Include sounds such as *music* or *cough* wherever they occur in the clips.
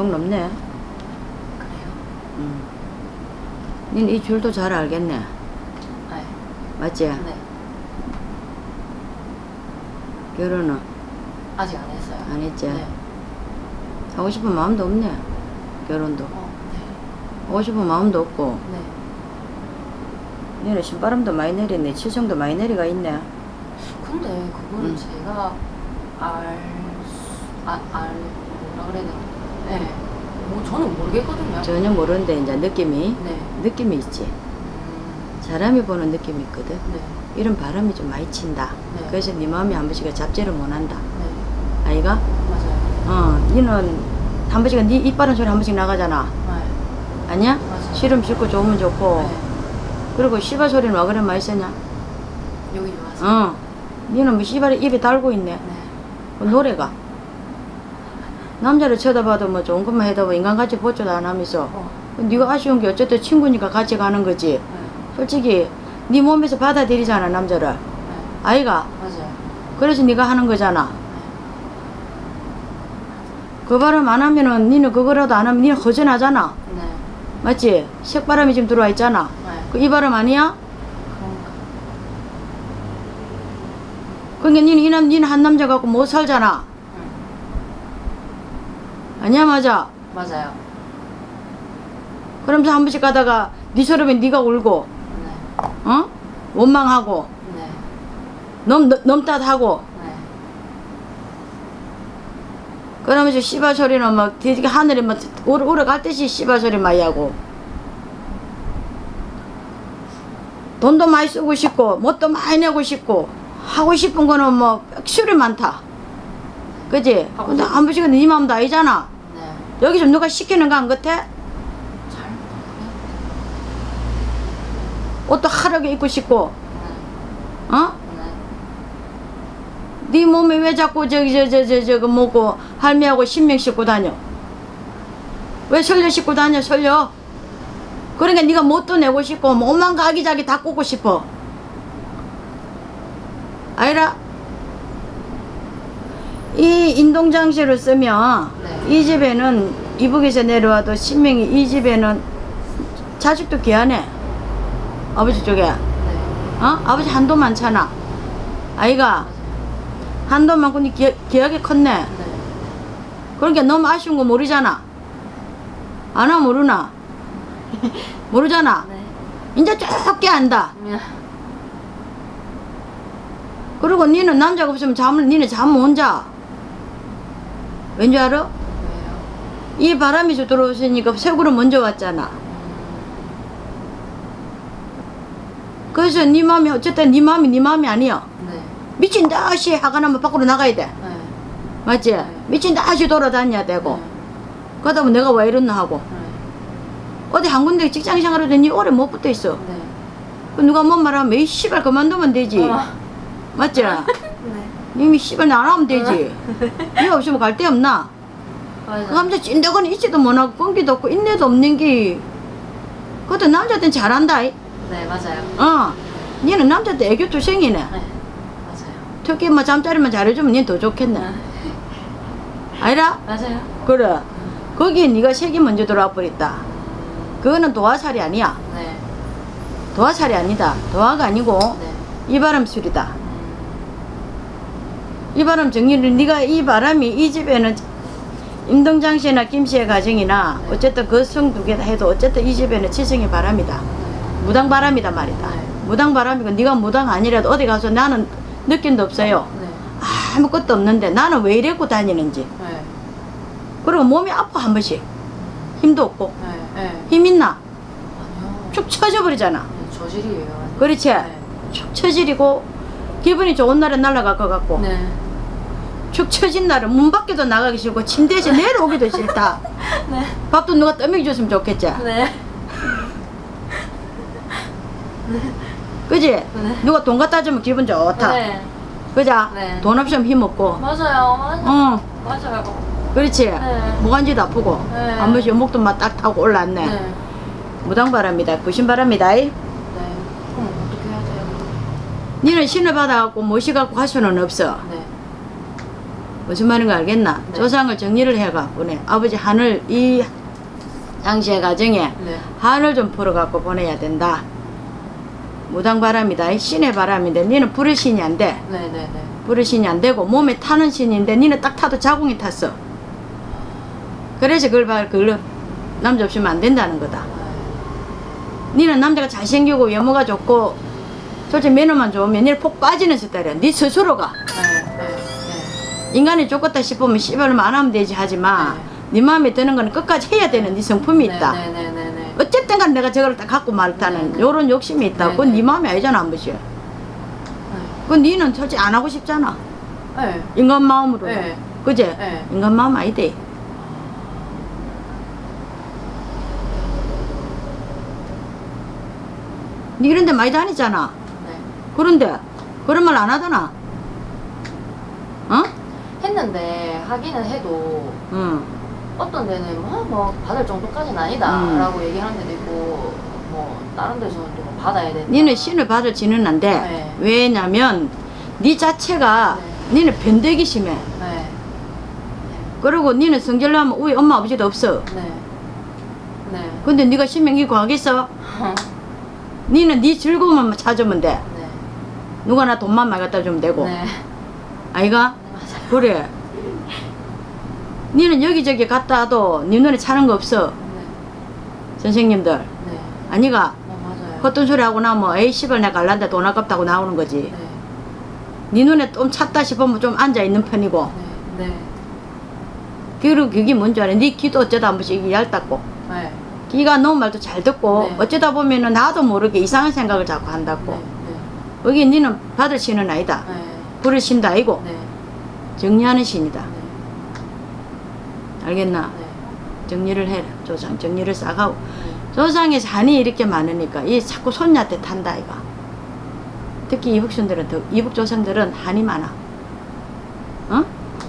보통 넘네. 그래요? 음. 니는 이 줄도 잘 알겠네. 네. 맞지? 네. 결혼은 아직 안 했어요. 안 했지? 네. 하고 싶은 마음도 없네. 결혼도. 어, 하고 싶은 마음도 없고. 네. 네. 니는 신바람도 많이 내리네. 칠성도 많이 내리가 있네. 근데 그거는 음. 제가 알, 수- 아, 알, 뭐라 그래야 되나? 네. 뭐 저는 모르겠거든요. 전혀 모르는데 이제 느낌이 네. 느낌이 있지. 음, 사람이 보는 느낌이 있거든. 네. 이런 바람이 좀 많이 친다. 네. 그래서 네 마음이 한 번씩 잡지를 못한다. 네. 아이가? 맞아요. 어, 니는 한 번씩 네 이빠른 소리 한 번씩 나가잖아. 네. 아니야? 맞아요. 싫으면 싫고 좋으면 좋고. 네. 그리고 씨발 소리는 와 그래 많이 쓰냐? 여기 와서. 어. 니는 뭐 씨발에 입에 달고 있네. 네. 그 노래가. 남자를 쳐다봐도 뭐 좋은 것만 해도 뭐 인간같이 보지도 안 하면서. 어. 네가 아쉬운 게 어쨌든 친구니까 같이 가는 거지. 네. 솔직히 네 몸에서 받아들이잖아 남자를. 네. 아이가. 맞아요. 그래서 네가 하는 거잖아. 그 바람 안 하면은 니는 그거라도 안 하면 니는 허전하잖아. 네. 맞지? 색바람이 지금 들어와 있잖아. 네. 그이 바람 아니야? 그러니까 니는 이 남, 니는 한 남자 갖고 못 살잖아. 응. 아니야 맞아. 맞아요. 그러면서 한 번씩 가다가 네 서름에 네가 울고 네. 어? 원망하고 네. 넘, 넘, 넘탓하고 네. 그러면서 씨발 소리는 막 뒤지게 하늘에 막 우러, 우러갈 듯이 씨발 소리 많이 하고 돈도 많이 쓰고 싶고 뭣도 많이 내고 싶고 하고 싶은 거는 뭐 백수리 많다 그지? 근데 싶- 한 번씩은 네 마음도 아니잖아 네. 여기 좀 누가 시키는 거 안 같아? 옷도 하르게 입고 싶고 네. 어? 네. 네 몸에 왜 자꾸 저기 저저 저 저거 뭐고 할매하고 신명 싣고 다녀? 왜 설려 싣고 다녀 설려? 그러니까 네가 뭣도 내고 싶고 몸만 가기자기 다 꽂고 싶어. 아니라 이 인동장시를 쓰면 네. 이 집에는 이북에서 내려와도 신명이 이 집에는 자식도 귀하네. 아버지 쪽에. 네. 어? 아버지 한도 많잖아. 아이가. 한도 많고 니 기, 기억이 컸네. 네. 그러니까 너무 아쉬운 거 모르잖아. 아나 모르나? *laughs* 모르잖아. 네. 이제 조금 안다. 네. 그리고 니는 남자가 없으면 잠을 니는 잠못 자. 왠지 알아? 왜요? 이 바람이 저 들어오시니까 새구로 먼저 왔잖아. 그래서 네 마음이 어쨌든 네 마음이 네 마음이 아니야. 네. 미친 듯이 화가 나면 밖으로 나가야 돼. 네. 맞지? 네. 미친 듯이 돌아다녀야 되고. 네. 그러다 보면 내가 왜 이러나 하고. 네. 어디 한 군데 직장 생활을 했더니 오래 못 붙어 있어. 네. 그 누가 뭔 말하면 이 씨발 그만두면 되지. 어. 맞지? *laughs* 네. 이미 씨발 나안 하면 되지. 이 없으면 갈 데 없나? 그 남자 찐덕은 있지도 못하고 끈기도 없고 인내도 없는 게. 그것도 남자한테는 잘한다. 이. 네, 맞아요. 어. 니는 남자한테 애교 투생이네. 네. 맞아요. 특히 뭐 잠자리만 잘해주면 니는 더 좋겠네. 네. 아니라? 맞아요. 그래. 거기에 네가 색이 먼저 들어와 버렸다. 그거는 도화살이 아니야. 네. 도화살이 아니다. 도화가 아니고 네. 이바람 술이다. 음. 이 바람 정리를 네가 이 바람이 이 집에는 임동장 씨나 김 씨의 가정이나 네. 어쨌든 그 성 두 개 다 해도 어쨌든 이 집에는 칠성의 바람이다. 무당 바람이다 말이다. 네. 무당 바람이고 네가 무당 아니라도 어디 가서 나는 느낌도 없어요. 네. 아무것도 없는데 나는 왜 이랬고 다니는지. 네. 그리고 몸이 아파 한 번씩. 힘도 없고. 힘 있나? 축 처져 버리잖아. 네, 저질이에요. 그렇지? 네. 축 처지리고 기분이 좋은 날은 날아갈 것 같고 네. 축 처진 날은 문 밖에도 나가기 싫고 침대에서 내려오기도 싫다. *laughs* 네. 밥도 누가 떠먹여 줬으면 좋겠지. 네. 그지? 네. 누가 돈 갖다 주면 기분 좋다. 네. 그자? 네. 돈 없으면 힘 없고. 맞아요. 맞아요. 어, 맞아요. 그렇지? 네. 모간지도 아프고. 네. 한 번씩 목도 막 딱 타고 올랐네. 네. 무당바람이다. 구신바람이다. 이. 네. 그럼 어떻게 해야 돼요? 니는 신을 받아갖고 모시갖고 할 수는 없어. 네. 무슨 말인가 알겠나? 네. 조상을 정리를 해가 보내. 아버지 하늘 이 당시의 가정에 네. 한을 좀 풀어갖고 보내야 된다. 무당 바람이다. 신의 바람인데 니는 불의 신이 안 돼. 네 네 네. 불의 신이 안 되고 몸에 타는 신인데 니는 딱 타도 자궁이 탔어. 그래서 그걸 봐, 그걸 남자 없으면 안 된다는 거다. 니는 남자가 잘생기고 외모가 좋고 솔직히 매너만 좋으면 니는 폭 빠지는 스타일이야. 니 스스로가 네. 네. 네. 인간이 좋겠다 싶으면 씨발만 안 하면 되지 하지만 네 마음에 드는 거는 끝까지 해야 되는 네 성품이 있다. 어쨌든 간 내가 저걸 딱 갖고 말다는 네. 요런 욕심이 있다. 그건 네, 네 마음이 아니잖아 한 번씩. 그건 니는 솔직히 안 하고 싶잖아. 네. 인간 마음으로. 네. 그제? 네. 인간 마음 아니대. 니 이런 데 많이 다니잖아. 네. 그런데 그런 말 안 하잖아. 어? 했는데 하기는 해도 응. 어떤 데는 뭐, 뭐 받을 정도까지는 아니다라고 얘기하는 데도 있고 뭐 다른 데서는 또 뭐 받아야 된다. 니는 신을 받을 지는 안 돼. 네. 왜냐면 니 자체가 니는 변덕이 심해. 네. 그리고 니는 성질나면 우리 엄마 아버지도 없어. 네. 네. 근데 네가 신명기 구하겠어? 니는 네 즐거움만 찾으면 돼. 네. 누가 나 돈만 많이 갖다 주면 되고. 네. 아이가? 네, 맞아요. 그래. 니는 여기저기 갔다 와도 네 눈에 차는 거 없어. 네. 선생님들. 네. 아니가. 어, 맞아요. 헛돈 소리 하고 나면 에이 씨발 내가 갈란데 돈 아깝다고 나오는 거지. 네. 네 눈에 좀 찼다 싶으면 좀 앉아 있는 편이고. 네. 네. 그리고 그게 뭔지 알아? 네 귀도 어쩌다 한 번씩 이게 얇다고. 네. 귀가 너무 말도 잘 듣고 네. 어쩌다 보면은 나도 모르게 이상한 생각을 자꾸 한다고. 네. 여기 니는 받을 신은 아니다. 네. 부를 신도 아니고 네. 정리하는 신이다. 네. 알겠나? 네. 정리를 해라. 조상 정리를 싹 하고. 네. 조상에 산이 이렇게 많으니까 이 자꾸 손녀한테 탄다 이가. 특히 이북신들은 더 이북 조상들은 한이 많아. 어?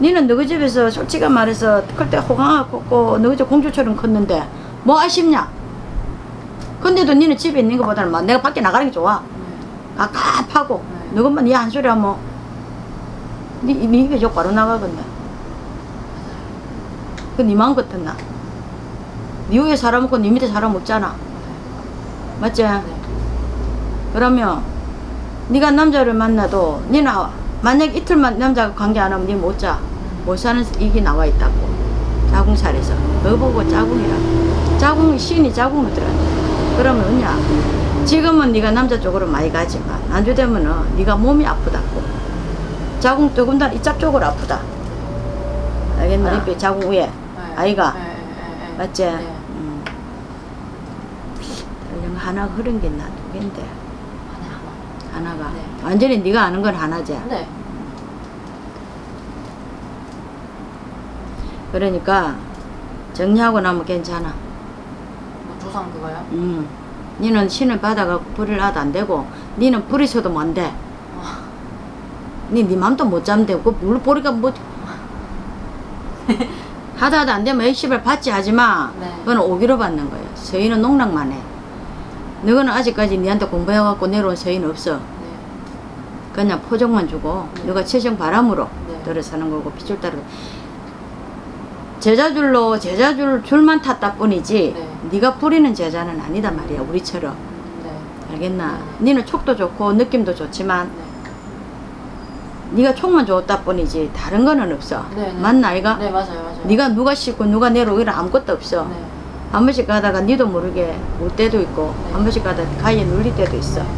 니는 너희 집에서 솔직히 말해서 클 때 호강아 컸고 너희 집 공주처럼 컸는데 뭐 아쉽냐? 근데도 니는 집에 있는 것보다는 막 내가 밖에 나가는 게 좋아. 네. 갑갑하고 네. 너것만 니한 소리 하면 니, 니 입에 저 바로 나가겠네. 그니 마음 같았나? 니 위에 사람 없고 니 밑에 사람 없잖아. 맞지? 네. 그러면 네가 남자를 만나도 니는 만약 이틀만 남자가 관계 안 하면 니못 자. 못 사는 이게 나와 있다고. 자궁살에서. 그거 보고 자궁이라. 자궁 신이 자궁으로 들어간다. 그러면 언냐? 지금은 네가 남자 쪽으로 많이 가지만 나중 되면은 네가 몸이 아프다고. 자궁 조금더 이쪽 쪽으로 아프다. 알겠나? 아랫배 자궁 위에. 네. 아이가. 네. 네. 네. 맞지? 네. 음. 하나 흐른 게 나두 개인데. 하나 하나. 하나가 네. 완전히 네가 아는 건 하나지. 네. 그러니까 정리하고 나면 괜찮아. 뭐 조상 그거요? 음. 니는 신을 받아갖고 불을 하도 안 되고, 니는 불이 서도 못 돼. 아. 니, 니 맘도 못 잠대. 그물 보리가 뭐. *laughs* 하다 하다 안 되면 액시을 받지 하지 마. 네. 그건 오기로 받는 거야. 서인은 농락만 해. 너는 아직까지 니한테 공부해갖고 내려온 서인 없어. 네. 그냥 포정만 주고 네. 너가 최정 바람으로 네. 들어 사는 거고 핏줄 따르고 제자줄로 제자줄 줄만 탔다 뿐이지 네. 네가 부리는 제자는 아니다 말이야 우리처럼 네. 알겠나? 니는 촉도 좋고 느낌도 좋지만 네. 네가 촉만 좋았다 뿐이지 다른 거는 없어 네, 네. 맞나 아이가? 네, 맞아요. 맞아요. 네가 누가 씻고 누가 내려오고 이런 아무것도 없어 네. 한 번씩 가다가 니도 모르게 울 때도 있고 네. 한 번씩 가다가 가위에 눌릴 때도 있어 네.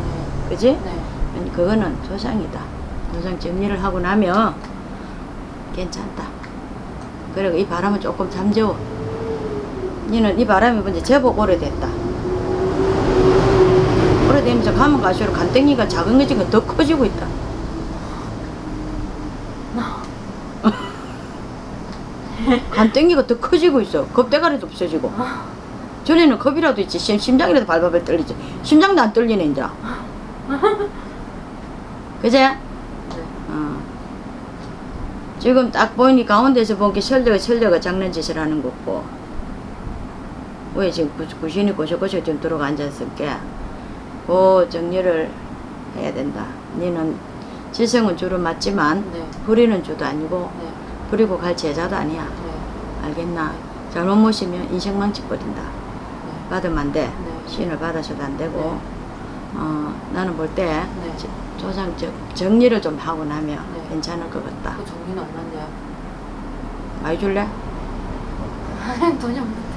그지? 네. 아니, 그거는 조상이다. 조상 정리를 하고 나면 괜찮다. 그리고 이 바람은 조금 잠재워. 니는 이 바람이 뭔지 제법 오래됐다. 오래되면서 가면 갈수록 간땡이가 작은 거지가 더 커지고 있다. *laughs* 간땡이가 더 커지고 있어. 겁대가리도 없어지고. 전에는 겁이라도 있지. 심- 심장이라도 발발발 떨리지. 심장도 안 떨리네, 이제. *laughs* 그제? 네. 어. 지금 딱 보니 가운데서 보기 설대가 설대가 장난짓을 하는 거고. 왜 지금 구- 구신이 고쇼고쇼 좀 들어가 앉았을게. 그 정리를 해야 된다. 니는 지성은 주로 맞지만 네. 부리는 주도 아니고 네. 그리고 갈 제자도 아니야. 네. 알겠나? 잘못 모시면 인생 망쳐버린다. 네. 받으면 안 돼. 네. 시인을 받아서도 안 되고. 네. 어, 나는 볼때 네. 조상 저- 정리를 좀 하고 나면 네. 괜찮을 것 같다. 그 정리는 얼마인데요? 많이 줄래? *laughs* 돈이 없는데.